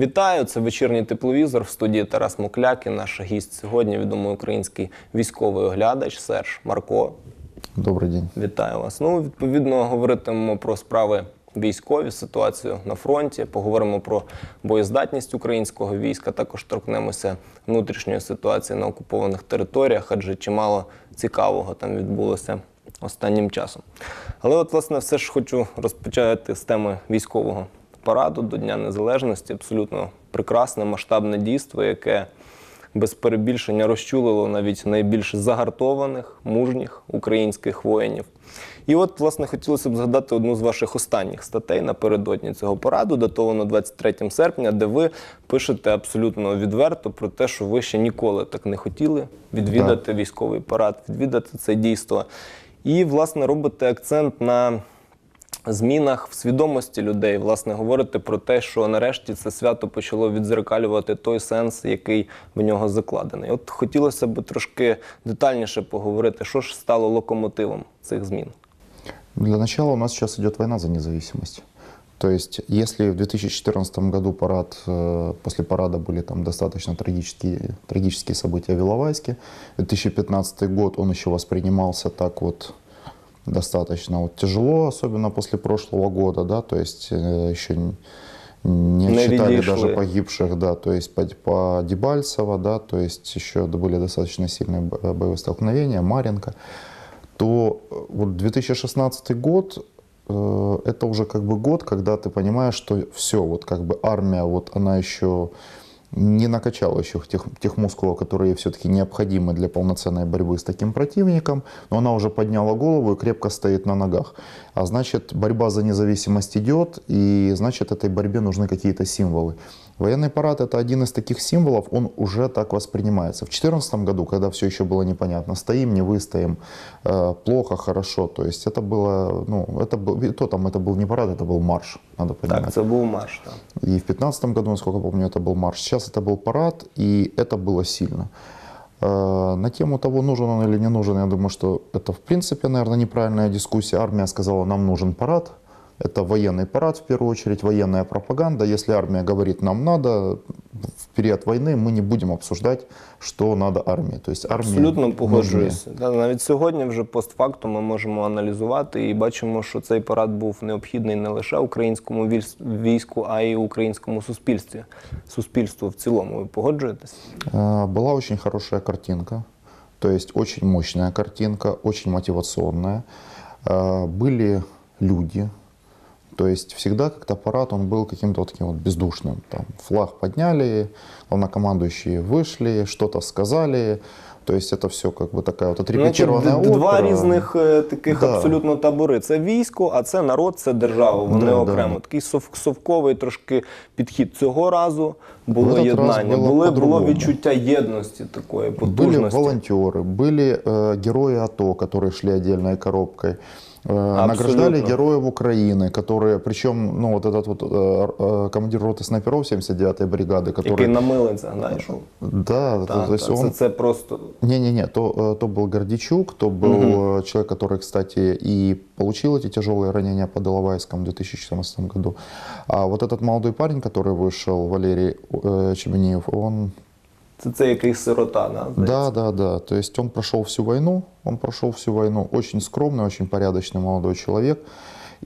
Вітаю! Це вечірній тепловізор в студії Тарас Мокляк і наш гість сьогодні, відомий український військовий оглядач Серж Марко. Добрый день. Вітаю вас. Ну, відповідно, говоритимемо про справи військові, ситуацію на фронті, поговоримо про боєздатність українського війська, також торкнемося внутрішньої ситуації на окупованих територіях, адже чимало цікавого там відбулося останнім часом. Але от, власне, все ж хочу розпочати з теми військового параду до Дня Незалежності. Абсолютно прекрасне масштабне дійство, яке без перебільшення розчулило навіть найбільш загартованих, мужніх українських воїнів. І от, власне, хотілося б згадати одну з ваших останніх статей напередодні цього параду, датовано 23 серпня, де ви пишете абсолютно відверто про те, що ви ще ніколи так не хотіли відвідати військовий парад, відвідати це дійство. І, власне, робите акцент на змінах в свідомості людей. Власне, говорите про те, що нарешті це свято почало відзеркалювати той сенс, який в нього закладений. От хотілося б трошки детальніше поговорити, що ж стало локомотивом цих змін. Для начала у нас сейчас идет война за независимость. То есть, если в 2014 году парад, э, после парада были там достаточно трагические, трагические события в Иловайске, 2015 год он еще воспринимался так вот достаточно вот тяжело, особенно после прошлого года, да, то есть э, еще не Не отчитали даже погибших, да, то есть по, по Дебальцево, да, то есть еще были достаточно сильные бо- боевые столкновения, Маренко, то э, вот 2016 год э, это уже как бы год, когда ты понимаешь, что все, вот как бы армия, вот она еще не накачала еще тех, тех мускулов, которые все-таки необходимы для полноценной борьбы с таким противником, но она уже подняла голову и крепко стоит на ногах. А значит, борьба за независимость идет, и значит, этой борьбе нужны какие-то символы. Военный парад – это один из таких символов, он уже так воспринимается. В 2014 году, когда все еще было непонятно, стоим, не выстоим, э, плохо, хорошо, то есть это было, ну, это был, то там это был не парад, это был марш, надо понимать. Так, це був марш. Так. И в 2015 году, насколько я помню, это был марш. Сейчас это был парад, и это было сильно. Э, На тему того, нужен он или не нужен, я думаю, что это в принципе, наверное, неправильная дискуссия. Армия сказала, нам нужен парад. Это военный парад, в первую очередь, военная пропаганда. Если армия говорит, нам надо, в период войны мы не будем обсуждать, что надо армии. То есть армии Абсолютно нужны. погоджуюся. Та Навіть сьогодні, вже постфактум, ми можемо аналізувати і бачимо, що цей парад був необхідний не лише українському військ- війську, а й українському суспільстві, суспільству в цілому. Ви погоджуєтесь? Э, Была очень хорошая картинка, то есть очень мощная картинка, очень мотивационная. Э, Были люди, то есть всегда как-то парад, он был каким-то вот таким вот бездушным. Там флаг подняли, главнокомандующие вышли, что-то сказали. То есть это все как бы такая вот Ну, це отрепетированная д- два опера. різних е, таких Да. абсолютно табори. Це військо, а це народ, це держава. Вони Да, окремо. да. Такий сов- совковий трошки підхід. Цього разу було В этот раз єднання, було були, було по-другому. відчуття єдності такої Были потужності. волонтеры, были э, герои АТО, которые шли отдельной коробкой. Э, Награждали Абсолютно. героев Украины, которые, причем, ну вот этот вот э, э, командир роты снайперов 79-й бригады, который... Який на милицях, знаєш? Да, то- Та, то есть та, це, он... це просто Не-не-не, то, э, то был Гордичук, то был э, человек, который, кстати, и получил эти тяжелые ранения под Иловайском в 2014 году. А вот этот молодой парень, который вышел, Валерий э, Чебенеев, он це, якийсь сирота. Да. Да, да, да. То есть он прошел всю войну, он прошел всю войну, очень скромный, очень порядочный молодой человек.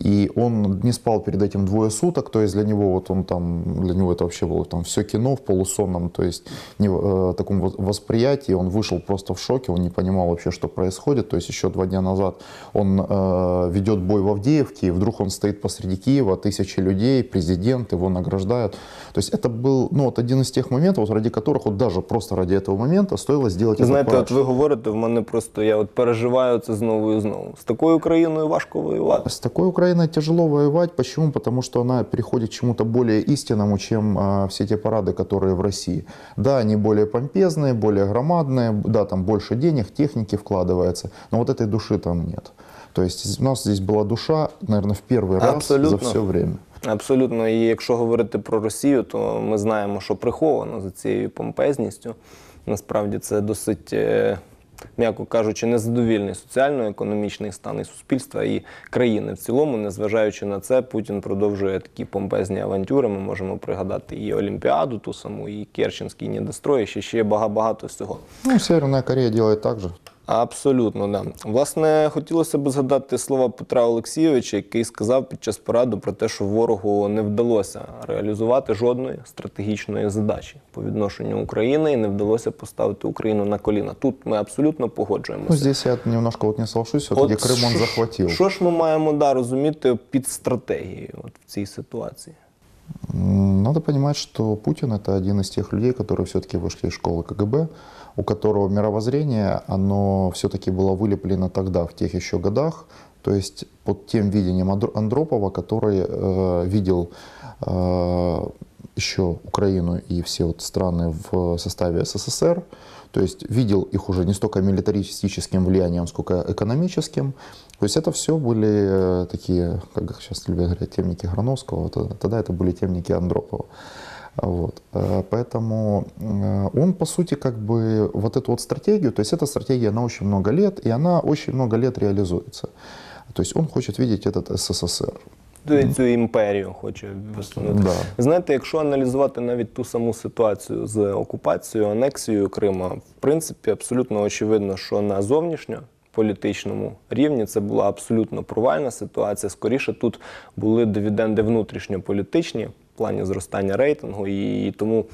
И он не спал перед этим двое суток, то есть для него вот он там, для него это вообще было там все кино в полусонном, то есть не, в э, таком вот восприятии, он вышел просто в шоке, он не понимал вообще, что происходит, то есть еще два дня назад он э, ведет бой в Авдеевке, и вдруг он стоит посреди Киева, тысячи людей, президент, его награждают, то есть это был, ну вот один из тех моментов, вот ради которых вот даже просто ради этого момента стоило сделать Ви этот знаєте, парад. от ви говорите, в мене просто я от переживаю це знову і знову. З такою країною важко воювати. С такой Украиной тяжело воевать. Почему? Потому что она переходит к чему-то более истинному, чем а, все те парады, которые в России. Да, они более помпезные, более громадные, да, там больше денег, техники вкладывается, но вот этой души там нет. То есть у нас здесь была душа, наверное, в первый раз Абсолютно. за все время. Абсолютно, і якщо говорити про Росію, то ми знаємо, що приховано за цією помпезністю. Насправді це досить е, м'яко кажучи, незадовільний соціально-економічний стан і суспільства і країни в цілому. Незважаючи на це, Путін продовжує такі помпезні авантюри. Ми можемо пригадати і Олімпіаду, ту саму, і Керченський недострой, і ще ще багато багато всього. Ну, Северна Корея робить так же. Абсолютно, да. Власне, хотілося б згадати слова Петра Олексійовича, який сказав під час пораду про те, що ворогу не вдалося реалізувати жодної стратегічної задачі по відношенню України і не вдалося поставити Україну на коліна. Тут ми абсолютно Ну, погоджуємося. здесь я немножко вот не соглашусь, все-таки Крым он що ж- захватил. Що ж ми маємо да, розуміти під стратегією от в цій ситуації? М, Надо понимать, что Путин это один из тех людей, которые все-таки вышли из школы КГБ, у которого мировоззрение, оно все-таки было вылеплено тогда, в тех еще годах, то есть под тем видением Андро- Андропова, который э, видел э, еще Украину и все вот страны в составе СССР, то есть видел их уже не столько милитаристическим влиянием, сколько экономическим. То есть это все были э, такие, как сейчас любят говорить, темники Грановского, вот, э, тогда это были темники Андропова. Вот. Э, Поэтому э, он, по сути, как бы вот эту вот стратегию, то есть эта стратегия на очень много лет, и она очень много лет реализуется. То есть он хочет видеть этот СССР. Цю імперію хоче висунути. Да. Знаєте, якщо аналізувати навіть ту саму ситуацію з окупацією, анексією Крима, в принципі, абсолютно очевидно, що на зовнішньополітичному рівні це була абсолютно провальна ситуація. Скоріше тут були дивіденди внутрішньополітичні в плані зростання рейтингу і тому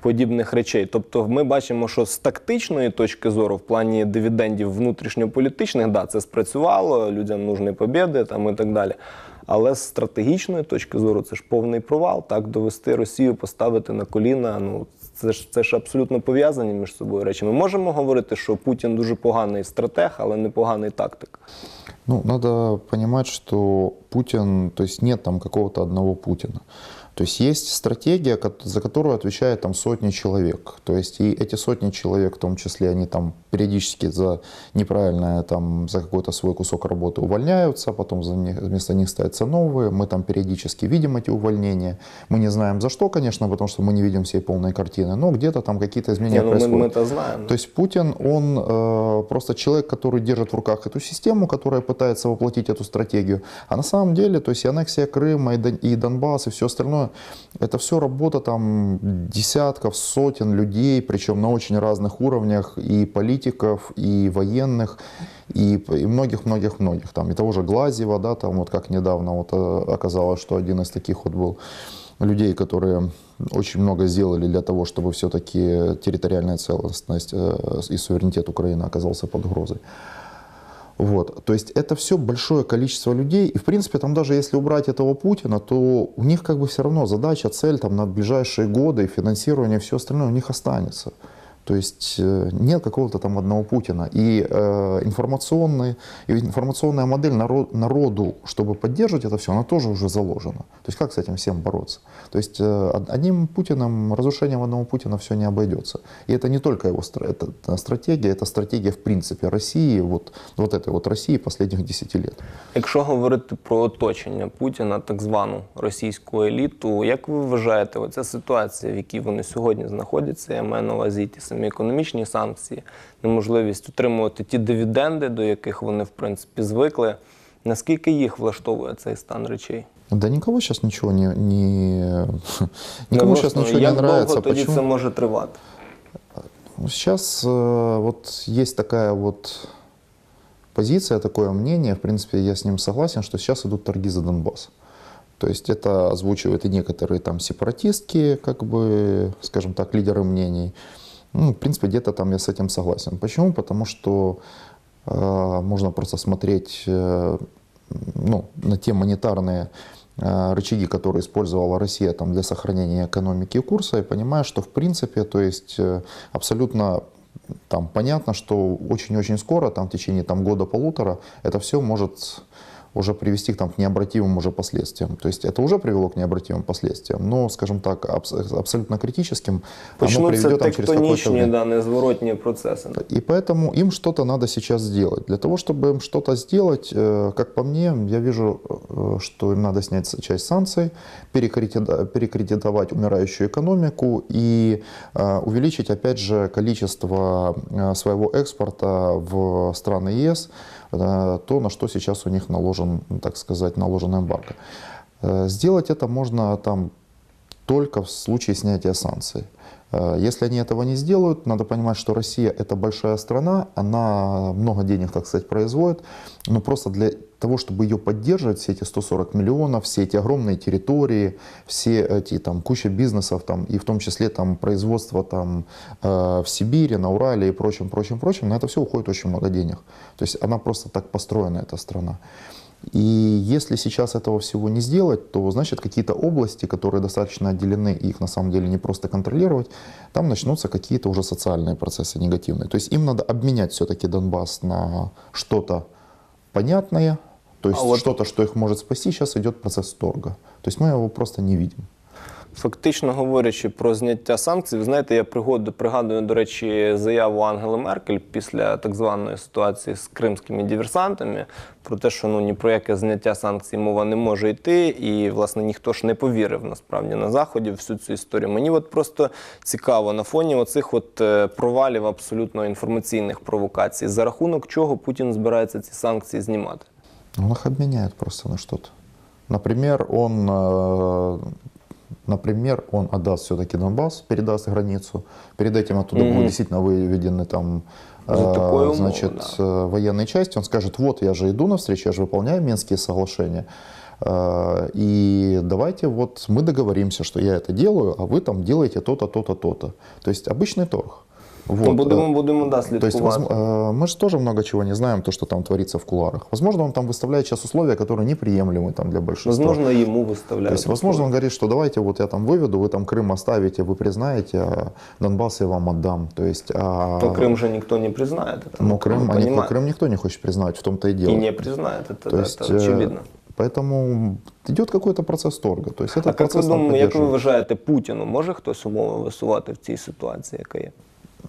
подібних речей. Тобто, ми бачимо, що з тактичної точки зору, в плані дивідендів внутрішньополітичних, да, це спрацювало, людям нужні побіди там і так далі. Але з стратегічної точки зору це ж повний провал. Так довести Росію, поставити на коліна. Ну це ж це ж абсолютно пов'язані між собою речі. Ми можемо говорити, що Путін дуже поганий стратег, але не поганий тактик. Ну, надо понимать, что Путин, то есть там какого-то одного Путина. То есть есть стратегия, за которую отвечает там сотни человек. То есть и эти сотни человек, в том числе, они там периодически за неправильное, там, за какой-то свой кусок работы увольняются, потом за них, вместо них ставятся новые. Мы там периодически видим эти увольнения. Мы не знаем за что, конечно, потому что мы не видим всей полной картины, но где-то там какие-то изменения Ні, ну, происходят. ми це знаємо. То есть Путин, он э, просто человек, который держит в руках эту систему, которая пытается воплотить эту стратегию. А на самом деле, то есть и аннексия Крыма, и, Дон- и Донбасс, и все остальное, это все работа там десятков, сотен людей, причем на очень разных уровнях, и политиков, и военных, и п- и многих-многих-многих. Там, и того же Глазева, да, там вот как недавно вот э, оказалось, что один из таких вот был людей, которые очень много сделали для того, чтобы все-таки территориальная целостность э, и суверенитет Украины оказался под угрозой. Вот. То есть это все большое количество людей. И в принципе там даже если убрать этого Путина, то у них как бы все равно задача, цель там на ближайшие годы, финансирование, все остальное у них останется. То есть э, нет какого-то там одного Путина. И э, информационный, и информационная модель наро- народу, чтобы поддерживать это все, она тоже уже заложена. То есть как с этим всем бороться? То есть э, од- одним Путиным, разрушением одного Путина все не обойдется. И это не только его стра- это, э, стратегия, это стратегия в принципе России, вот, вот этой вот России последних 10 лет. Якщо говорити про оточення Путіна, так звану російську еліту, як ви вважаєте, оця ситуація, в якій вони сьогодні знаходяться, я маю на увазі і ті самі економічні санкції, неможливість отримувати ті дивіденди, до яких вони в принципі звикли. Наскільки їх влаштовує цей стан речей? Да никого сейчас ничего не... не никому Ну, сейчас власне, ничего не як нравится. довго тоді Почему? це може тривати? Сейчас э, вот есть такая вот позиция, такое мнение, в принципе, я с ним согласен, что сейчас идут торги за Донбасс. То есть это озвучивают и некоторые там сепаратистки, как бы, скажем так, лидеры мнений. Ну, в принципе, где-то там я с этим согласен. Почему? Потому что э, можно просто смотреть э, ну, на те монетарные э, рычаги, которые использовала Россия там, для сохранения экономики и курса, и понимаешь, что в принципе, то есть э, абсолютно там понятно, что очень-очень скоро, там в течение там, года-полутора, это все может уже привести к, там, к необратимым уже последствиям. То есть это уже привело к необратимым последствиям, но, скажем так, абс- абсолютно критическим оно Почнуться приведет там, через какое-то тектонічні, время. да, незворотні процеси. И поэтому им что-то надо сейчас сделать. Для того, чтобы им что-то сделать, э, как по мне, я вижу, э, что им надо снять с- часть санкций, перекредита- перекредитовать умирающую экономику и э, увеличить, опять же, количество э, своего экспорта в страны ЕС, э, то, на что сейчас у них наложен, так сказать, наложен эмбарго. Сделать это можно там только в случае снятия санкций. Э, Если они этого не сделают, надо понимать, что Россия это большая страна, она много денег, так сказать, производит, но просто для того, чтобы ее поддерживать, все эти 140 миллионов, все эти огромные территории, все эти там куча бизнесов, там, и в том числе там производство там э, в Сибири, на Урале и прочим, прочим, прочим, на это все уходит очень много денег. То есть она просто так построена, эта страна. И если сейчас этого всего не сделать, то значит какие-то области, которые достаточно отделены, их на самом деле не просто контролировать, там начнутся какие-то уже социальные процессы негативные. То есть им надо обменять все-таки Донбасс на что-то понятное, то есть А вот- что-то, что их может спасти. Сейчас идет процесс торга. То есть мы его просто не видим. Фактично говорячи про зняття санкцій, ви знаєте, я пригоду, пригадую, до речі, заяву Ангели Меркель після так званої ситуації з кримськими диверсантами про те, що ну ні про яке зняття санкцій мова не може йти, і власне ніхто ж не повірив насправді на заході всю цю історію. Мені от просто цікаво на фоні оцих от е, провалів абсолютно інформаційних провокацій, за рахунок чого Путін збирається ці санкції знімати. Он их обменяет просто на что-то. Например, он, э, например, он отдаст все-таки Донбасс, передаст границу. Перед этим оттуда Мгм. будут действительно выведены там э, значит, э, военные части. Он скажет, вот я же иду навстречу, я же выполняю Минские соглашения. Э, И давайте вот мы договоримся, что я это делаю, а вы там делаете то-то, то-то, то-то. То есть обычный торг. Вот. Ну, будемо, э, будемо да, то есть слідкувати. возм- э, мы же тоже много чего не знаем, то, что там творится в кулуарах. Возможно, он там выставляет сейчас условия, которые неприемлемы там, для большинства. Возможно, йому то виставляють. есть, возможно, он говорит, что давайте вот я там выведу, вы там Крым оставите, вы признаете, а Донбасс я вам отдам. То есть, а... То Крым же никто не признает. Это Ну, Крым, мы а никто, понимаем. Крым никто не хочет признать, в том-то и дело. И не признает, это, то да, есть, это э, очевидно. Поэтому идет какой-то процесс торга. То есть, этот А як ви, процесс надо думаєте, як ви поддерживать. вважаєте, Путіну може хтось умови висувати в цій ситуації, яка є?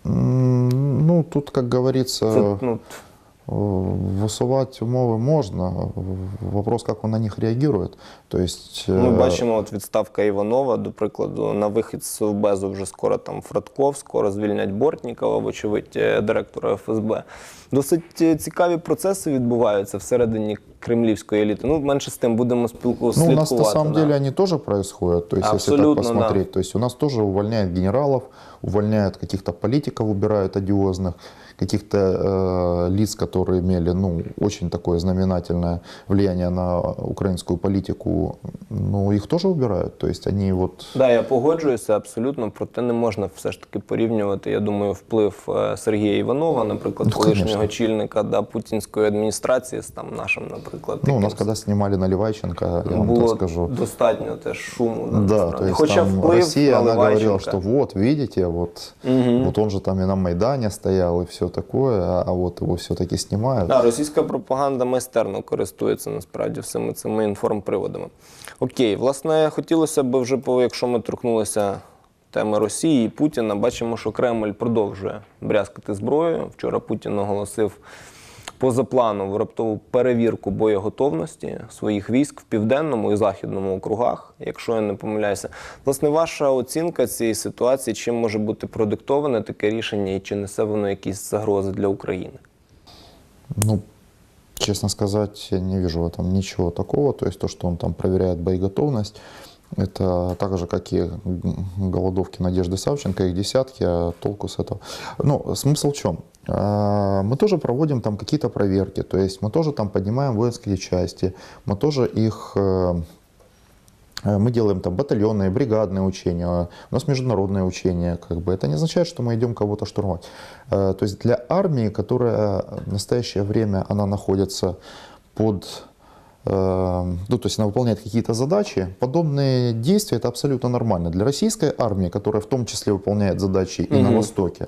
Ну, тут, как говорится, Це, ну, Э, Высувать умовы можно. Вопрос, как он на них реагирует. То есть, ми э, бачимо, от відставка Іванова, до прикладу, на вихід з Совбезу вже скоро там Фрадков, скоро звільнять Бортнікова, вочевидь, е, директора ФСБ. Досить е, цікаві процеси відбуваються всередині кремлівської еліти. Ну, менше з тим будемо спілкуватися. Ну, у нас на самом деле они тоже происходят. То есть, если Абсолютно, так посмотреть, то есть у нас тоже увольняют генералов, увольняют каких-то политиков, убирают одиозных, каких-то э, лиц, которые имели ну, очень такое знаменательное влияние на украинскую политику, ну, их тоже убирают. То есть они вот... Да, я погоджуюся абсолютно, проте не можна все ж таки порівнювати. Я думаю, вплив е, Сергія Іванова, наприклад, Ну, колишнього конечно. очільника да, путінської адміністрації, з там нашим, наприклад, Ну, у нас якимсь. когда снимали Наливайченко, я вам було так скажу, достатньо теж шуму. Да, насправді. то есть Хоча там вплив Россия, она говорила, Наливайченка- что вот, видите, вот, Мгм. вот он же там и на Майдане стоял и все такое, а, а вот его все-таки снимают. Да, російська пропаганда майстерно користується насправді всіми цими інформприводами. Окей, власне, хотілося б вже, якщо ми торкнулися теми Росії і Путіна, бачимо, що Кремль продовжує брязкати зброєю. Вчора Путін оголосив позапланову раптову перевірку боєготовності своїх військ в південному і західному округах, якщо я не помиляюся. Власне, ваша оцінка цієї ситуації, чим може бути продиктоване таке рішення, і чи несе воно якісь загрози для України? Ну, честно сказать, я не вижу в этом ничего такого. То есть то, что он там проверяет боеготовность, это так же, как и голодовки Надежды Савченко, их десятки, а толку с этого. Ну, смысл в чем? А, Мы тоже проводим там какие-то проверки, то есть мы тоже там поднимаем воинские части, мы тоже их Э, Мы делаем там батальонные, бригадные учения, у нас международные учения. Как бы. Это не означает, что мы идем кого-то штурмовать. Э, То есть для армии, которая в настоящее время она находится под э, ну, то есть она выполняет какие-то задачи, подобные действия это абсолютно нормально. Для российской армии, которая в том числе выполняет задачи и на. Востоке,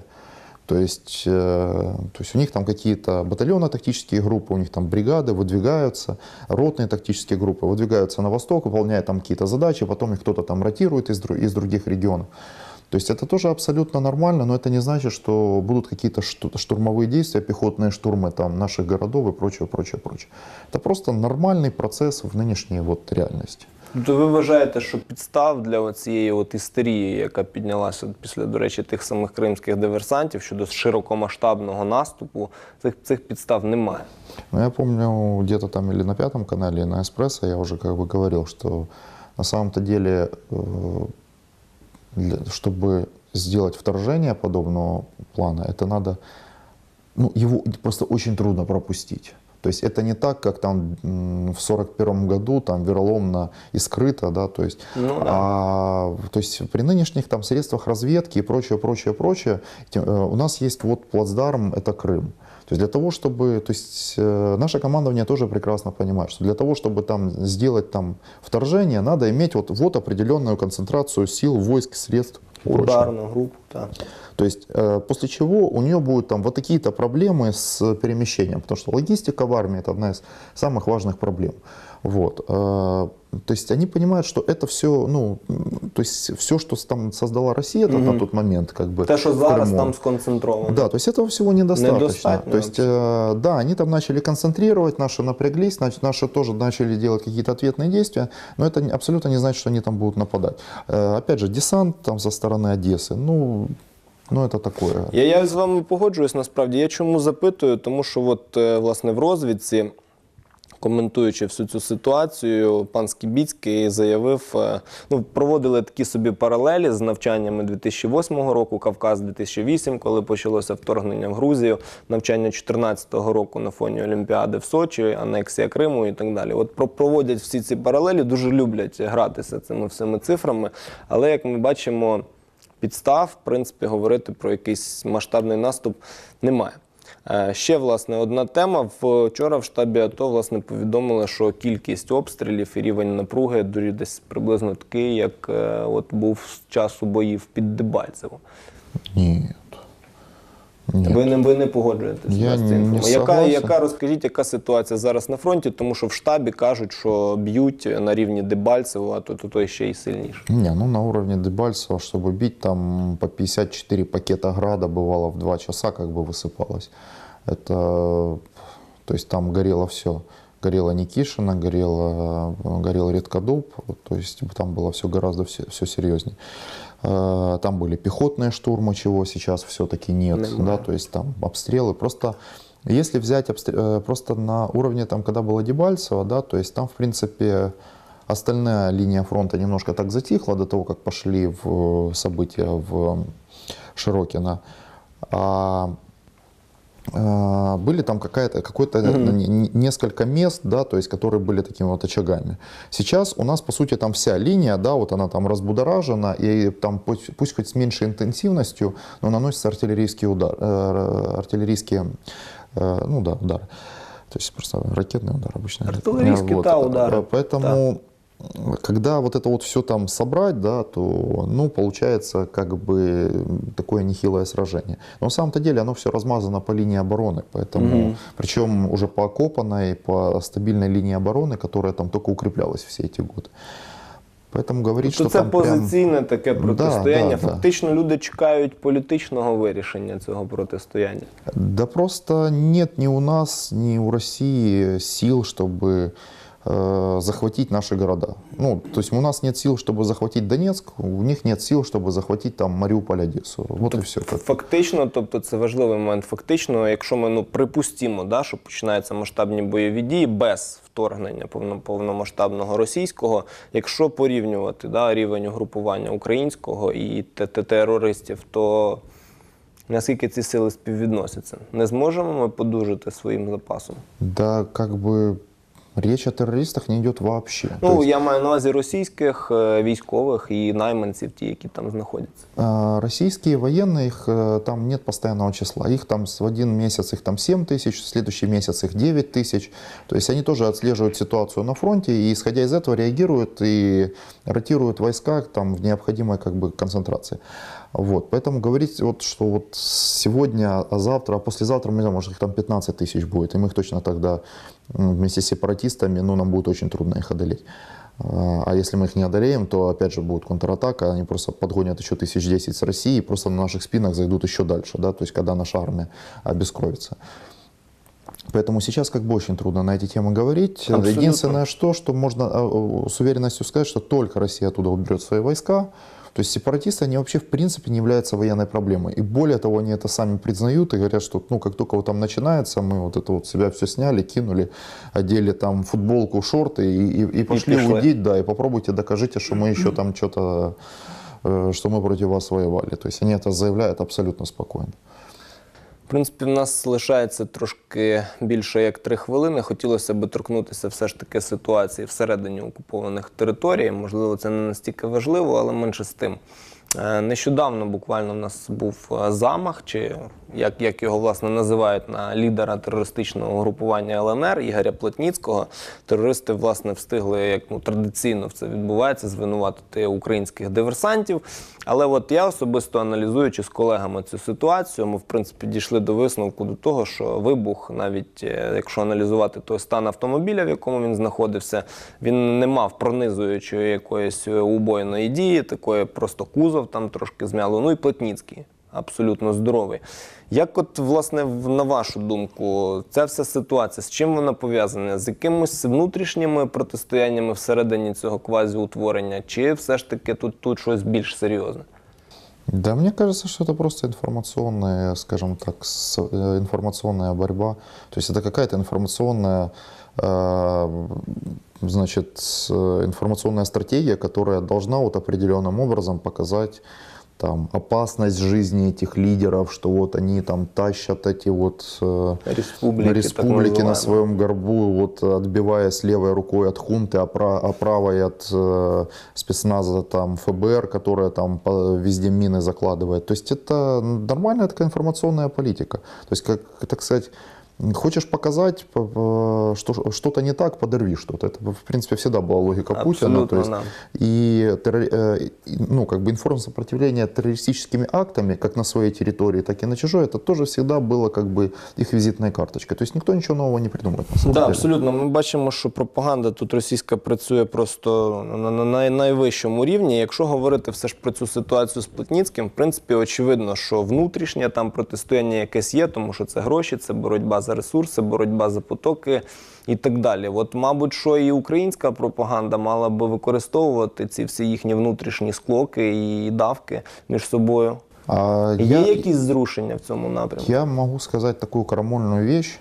То есть, э, то есть у них там какие-то батальонно-тактические группы, у них там бригады выдвигаются, ротные тактические группы выдвигаются на восток, выполняют там какие-то задачи, потом их кто-то там ротирует из, из других регионов. То есть это тоже абсолютно нормально, но это не значит, что будут какие-то шту- штурмовые действия, пехотные штурмы там, наших городов и прочее, прочее, прочее. Это просто нормальный процесс в нынешней вот реальности. Тобто ви вважаєте, що підстав для цієї от істерії, яка піднялася от після, до речі, тих самих кримських диверсантів щодо широкомасштабного наступу, цих, цих підстав немає. Но я помню, где-то там или на пятом канале, или на Эспрессо я уже как бы говорил, что на самом-то деле, э, для- чтобы сделать вторжение подобного плана, это надо, ну, его просто очень трудно пропустить. То есть это не так, как там в 41 году там вероломно и скрыто, да, то есть, Ну да. а, то есть при нынешних там средствах разведки и прочее, прочее, прочее, э, у нас есть вот плацдарм, это Крым. То есть для того, чтобы, то есть э, наше командование тоже прекрасно понимает, что для того, чтобы там сделать там вторжение, надо иметь вот, вот определенную концентрацию сил, войск, средств. и прочее. Ударну групу, так. То есть э, после чего у нее будут там вот такие-то проблемы с перемещением, потому что логистика в армии это одна из самых важных проблем. Вот. э, То есть они понимают, что это все, ну, м, то есть все, что там создала Россия там на тот момент, как бы. Те, що в зараз Крыму, там сконцентровано. да, то есть этого всего недостаточно. Недостаточно То есть, э, да, они там начали концентрировать, наши напряглись, значит, наши тоже начали делать какие-то ответные действия, но это не- абсолютно не значит, что они там будут нападать. Э, опять же, десант там со стороны Одессы, ну, ну это такое. Я, я з вами погоджуюсь насправді. Я чому запитую? Тому що, от, е, власне, в розвідці, коментуючи всю цю ситуацію, пан Скібіцький заявив, е, ну, проводили такі собі паралелі з навчаннями 2008 року, Кавказ 2008, коли почалося вторгнення в Грузію, навчання 2014 року на фоні Олімпіади в Сочі, анексія Криму і так далі. От про- проводять всі ці паралелі, дуже люблять гратися цими всіми цифрами, але як ми бачимо підстав, в принципі, говорити про якийсь масштабний наступ немає. Е, Ще власне одна тема. Вчора в штабі АТО власне повідомили, що кількість обстрілів і рівень напруги десь приблизно такий, як е, от був з часу боїв під Дебальцево. Нет. Нет. Ви не ви не погоджуєтеся Я з не цим? Яка, согласен. яка розкажіть, яка ситуація зараз на фронті? Тому що в штабі кажуть, що б'ють на рівні Дебальцево, а то, то, то ще й сильніше. Не, ну на уровне Дебальцева, чтобы бить там по 54 пакета града бывало в 2 часа как бы высыпалось. Это, то есть там горело все. Горело Никишина, горело, горел Редкодуб, то есть там было все гораздо все, все серьезнее. Э, Там были пехотные штурмы, чего сейчас все-таки нет, Нема. да, то есть там обстрелы. Просто если взять обстр- э, просто на уровне, там, когда было Дебальцево, да, то есть там, в принципе, остальная линия фронта немножко так затихла до того, как пошли в э, события в Широкино. А а, были там какая-то, какой-то не- не- несколько мест, да, то есть, которые были такими вот очагами. Сейчас у нас, по сути, там вся линия, да, вот она там разбудоражена, и там пусть, пусть хоть с меньшей интенсивностью, но наносятся артиллерийские удары, э, артиллерийские, э, ну да, удары. То есть просто ракетный удар обычно. Артиллерийские, да, удары. Э, Поэтому, когда вот это вот все там собрать, да, то, ну, получается как бы такое нехилое сражение. Но на самом-то деле оно все размазано по линии обороны, поэтому, причем уже по окопанной, по стабильной линии обороны, которая там только укреплялась все эти годы. Поэтому говорить, Тобто что це там прям... позиційне таке протистояння. да, да. Фактично люди чекають політичного вирішення цього протистояння. Да просто нет ни у нас, ни у России сил, чтобы э, захватить наши города. Ну, то есть у нас нет сил, чтобы захватить Донецк, у них нет сил, чтобы захватить там Мариуполь, Одессу. Вот и все. Фактично, тобто це важливий момент. Фактично, якщо ми ну припустимо, да, що починаються масштабні бойові дії без вторгнення повно- повномасштабного російського, якщо порівнювати да, рівень угрупування українського і те- те- терористів, то наскільки ці сили співвідносяться? Не зможемо ми подужати своїм запасом? Да, как бы речь о террористах не идет вообще. То Ну, есть, я маю на увазі російських е, військових і найманців, ті, які там знаходяться. А, Российские военные, их э, там нет постоянного числа. Их там с- в один месяц их там 7 тысяч, в следующий месяц их 9 тысяч. То есть они тоже отслеживают ситуацию на фронте и, исходя из этого, реагируют и ротируют войска там в необходимой как бы концентрации. Вот, поэтому говорить, вот, что вот сегодня, а завтра, а послезавтра, мы не знаю, может, их там 15 тысяч будет, и мы их точно тогда м, вместе с сепаратистами, ну, нам будет очень трудно их одолеть. А а если мы их не одолеем, то опять же будет контратака, они просто подгонят еще тысяч десять с России и просто на наших спинах зайдут еще дальше, да, то есть когда наша армия обескровится. Поэтому сейчас как бы очень трудно на эти темы говорить. Абсолютно. Единственное, что, что можно э, э, с уверенностью сказать, что только Россия оттуда уберет свои войска, то есть сепаратисты, они вообще в принципе не являются военной проблемой. И более того, они это сами признают и говорят, что ну, как только вот там начинается, мы вот это вот себя все сняли, кинули, одели там футболку, шорты и, и, и пошли пошли. удить, да, и попробуйте докажите, что мы еще там что-то, э, что мы против вас воевали. То есть они это заявляют абсолютно спокойно. Принципі, в нас лишається трошки більше як три хвилини. Хотілося б торкнутися все ж таки ситуації всередині окупованих територій. Можливо, це не настільки важливо, але менше з тим. Е, Нещодавно буквально в нас був е, замах, чи як, як його власне називають на лідера терористичного групування ЛНР Ігоря Плотніцького. Терористи власне встигли, як ну традиційно це відбувається, звинуватити українських диверсантів. Але от я особисто аналізуючи з колегами цю ситуацію, ми в принципі дійшли до висновку до того, що вибух, навіть е, якщо аналізувати той стан автомобіля, в якому він знаходився, він не мав пронизуючої якоїсь е, убойної дії, такої просто кузов там трошки змяло. Ну і Плотніцький абсолютно здоровий. Як, от, власне, в- на вашу думку, ця вся ситуація, з чим вона пов'язана? З якимось внутрішніми протистояннями всередині цього квазіутворення, чи все ж таки тут, тут щось більш серйозне? Да, мне кажется, что это просто информационная, скажем так, с- э, информационная борьба. То есть это какая-то информационная, э, значит, э, информационная стратегия, которая должна вот определенным образом показать там опасность жизни этих лидеров, что вот они там тащат эти вот э, Республики, республики так на своем горбу, вот отбиваясь левой рукой от хунты, а, пра- а правой от э, спецназа там ФБР, которая там по- везде мины закладывает. То есть это нормальная такая информационная политика. То есть, как так сказать, Хочешь показать, п- п- что что-то не так, подорви что-то. Это, в принципе, всегда была логика Путина. То Абсолютно, есть, да. и, террори- э, и, ну, как бы информсопротивление террористическими актами, как на своей территории, так и на чужой, это тоже всегда было как бы их визитной карточкой. То есть никто ничего нового не придумывает. На самом Так, деле. абсолютно. Ми бачимо, що пропаганда тут російська працює просто на, на, на найвищому рівні. Якщо говорити все ж про цю ситуацію з Плотніцьким, в принципі, очевидно, що внутрішнє там протистояння якесь є, тому що це гроші, це боротьба за ресурси, боротьба за потоки і так далі. От, мабуть, що і українська пропаганда мала би використовувати ці всі їхні внутрішні склоки і давки між собою. А Є я, якісь зрушення в цьому напрямку? я можу сказати таку крамольну вещь,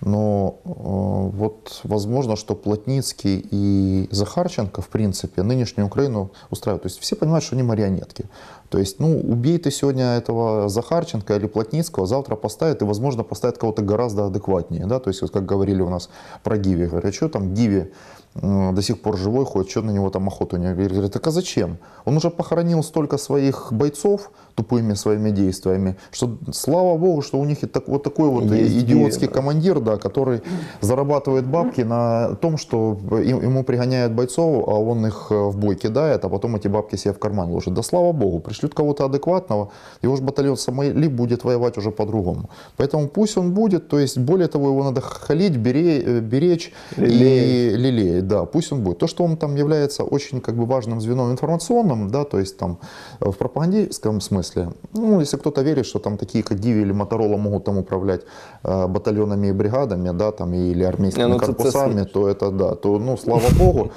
но э, вот возможно, что Плотницкий и Захарченко, в принципе, нынешнюю Украину устраивают. То есть все понимают, что они марионетки. То есть, ну, убей ты сегодня этого Захарченко или Плотницкого, завтра поставят, и, возможно, поставят кого-то гораздо адекватнее, да, то есть, вот как говорили у нас про Гиви, говорят, что там Гиви э, до сих пор живой ходит, что на него там охоту не говорит. Так а зачем? Он уже похоронил столько своих бойцов тупыми своими действиями, что слава богу, что у них и так, вот такой вот Есть идиотский да. командир, да, который зарабатывает бабки на том, что им- ему пригоняют бойцов, а он их э, в бой кидает, а потом эти бабки себе в карман ложит. Да слава богу, пришлют кого-то адекватного, его же батальон Самойлип будет воевать уже по-другому. Поэтому пусть он будет, то есть более того, его надо халить, бере- э, беречь Лелеять. и лелеять, да, пусть он будет. То, что он там является очень как бы важным звеном информационным, да, то есть там э, в пропагандистском смысле, ну, если кто-то верит, что там такие, как Диви или Моторола могут там управлять э, батальонами и бригадами, да, там, или армейскими Не, ну, это корпусами, то это, да, то, ну, слава богу,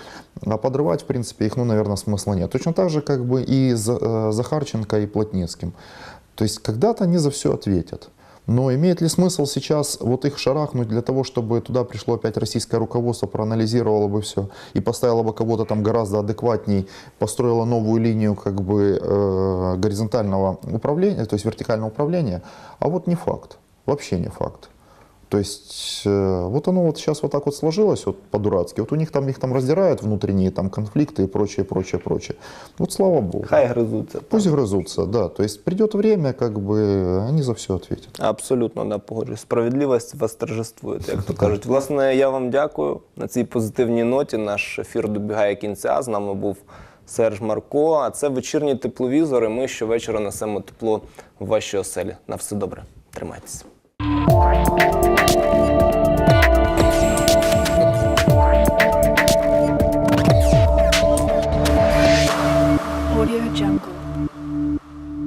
а подрывать, в принципе, их, ну, наверное, смысла нет. Точно так же, как бы и с э, Захарченко и Плотницким. То есть когда-то они за все ответят. Но имеет ли смысл сейчас вот их шарахнуть для того, чтобы туда пришло опять российское руководство, проанализировало бы все и поставило бы кого-то там гораздо адекватней, построило новую линию как бы э, горизонтального управления, то есть вертикального управления? А вот не факт, вообще не факт. То есть э, вот оно вот сейчас вот так вот сложилось вот по-дурацки. Вот у них там их там раздирают внутренние там конфликты и прочее, прочее, прочее. Вот слава богу. Хай гризуться. Пусть грызутся, да. То есть придет время, как бы они за все ответят. Абсолютно да, погоджуюсь. Справедливість восторжествує, як то кажуть. Власне, я вам дякую. На цій позитивній ноті наш ефір добігає кінця. З нами був Серж Марко. А це вечірні тепловізори. Ми щовечора несемо тепло в ваші оселі. На все добре. Тримайтеся. Thank you.